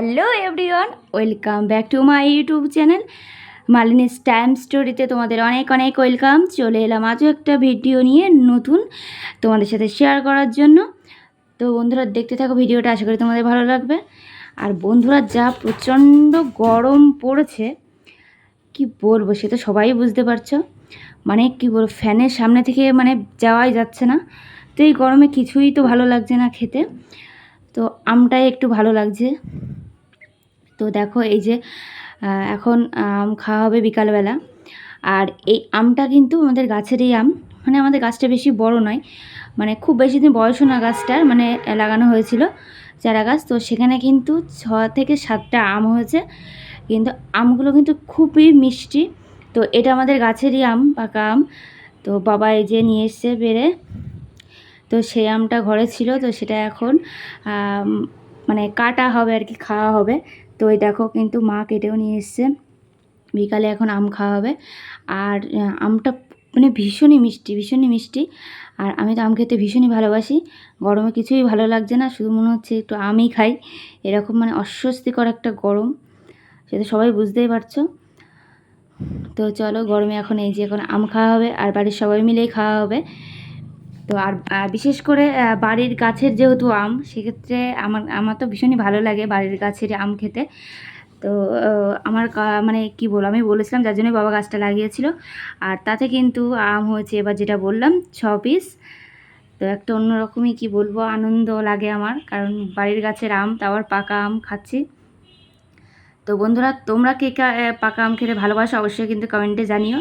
Hello everyone welcome back to my YouTube channel Malini's time স্টোরিতে তোমাদের অনেক অনেক ওয়েলকাম চলে এলাম আজও একটা ভিডিও নিয়ে নতুন তোমাদের সাথে শেয়ার করার জন্য। তো বন্ধুরা, দেখতে থাকো ভিডিওটা আশা করি তোমাদের ভালো লাগবে। আর বন্ধুরা, যা প্রচণ্ড গরম পড়েছে, কি বলব, সে তো সবাই বুঝতে পারছ। মানে কি বলব ফ্যানের সামনে থেকে মানে যাওয়াই যাচ্ছে না। তো এই গরমে কিছুই তো ভালো লাগছে না খেতে। তো আমটাই একটু ভালো লাগছে। তো দেখো এই যে এখন আম খাওয়া হবে বিকালবেলা। আর এই আমটা কিন্তু আমাদের গাছেরই আম মানে আমাদের গাছটা বেশি বড় নয় মানে খুব বেশি দিন বয়সও না গাছটার মানে লাগানো হয়েছিল চারা গাছ। তো সেখানে কিন্তু ছ থেকে সাতটা আম হয়েছে। কিন্তু আমগুলো কিন্তু খুবই মিষ্টি। তো এটা আমাদের গাছেরই আম, পাকা আম। তো বাবা এই যে নিয়ে এসছে বেড়ে। তো সেই আমটা ঘরে ছিল। তো সেটা এখন মানে কাটা হবে আর কি, খাওয়া হবে। তো এই দেখো কিন্তু মা কেটেও নিয়ে এসছে। বিকালে এখন আম খাওয়া হবে। আর আমটা মানে ভীষণই মিষ্টি ভীষণই মিষ্টি। আর আমি তো আম খেতে ভীষণই ভালোবাসি। গরমে কিছুই ভালো লাগছে না, শুধু মনে হচ্ছে একটু আমই খাই। এরকম মানে অস্বস্তিকর একটা গরম, সেটা সবাই বুঝতেই পারছ। তো চলো গরমে এখন এই যে এখন আম খাওয়া হবে, আর বাড়ির সবাই মিলেই খাওয়া হবে। তো আর বিশেষ করে বাড়ির গাছের যেহেতু আম, সেক্ষেত্রে আমার আমার তো ভীষণই ভালো লাগে বাড়ির গাছের আম খেতে। তো আমার মানে কি বলব, আমি বলেছিলাম যার জন্য বাবা গাছটা লাগিয়েছিল। আর তাতে কিন্তু আম হয়েছে, এবার যেটা বললাম, ছ পিস তো একটা অন্যরকমই কি বলব, আনন্দ লাগে আমার, কারণ বাড়ির গাছের আম, তাও পাকা আম খাচ্ছি। তো বন্ধুরা, তোমরা কে কা পাকা আম খেতে ভালোবাসো অবশ্যই কিন্তু কমেন্টে জানিও।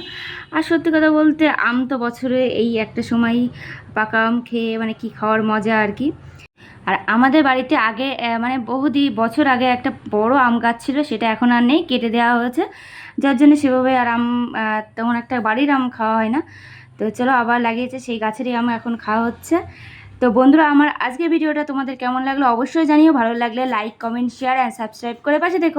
আর সত্যি কথা বলতে, আম তো বছরে এই একটা সময়ই পাকা আম খেয়ে মানে কি খাওয়ার মজা আর কি। আর আমাদের বাড়িতে আগে মানে বহুদি বছর আগে একটা বড় আম গাছ ছিল, সেটা এখন আর নেই, কেটে দেওয়া হয়েছে। যার জন্য সেভাবে আর আম তেমন একটা বাড়ির আম খাওয়া হয় না। তো চলো, আবার লাগিয়েছে, সেই গাছেরই আম এখন খাওয়া হচ্ছে। তো বন্ধুরা, আমার আজকের ভিডিওটা তোমাদের কেমন লাগল অবশ্যই জানিও। ভালো লাগলে like comment share and subscribe করে পাশে দেখো।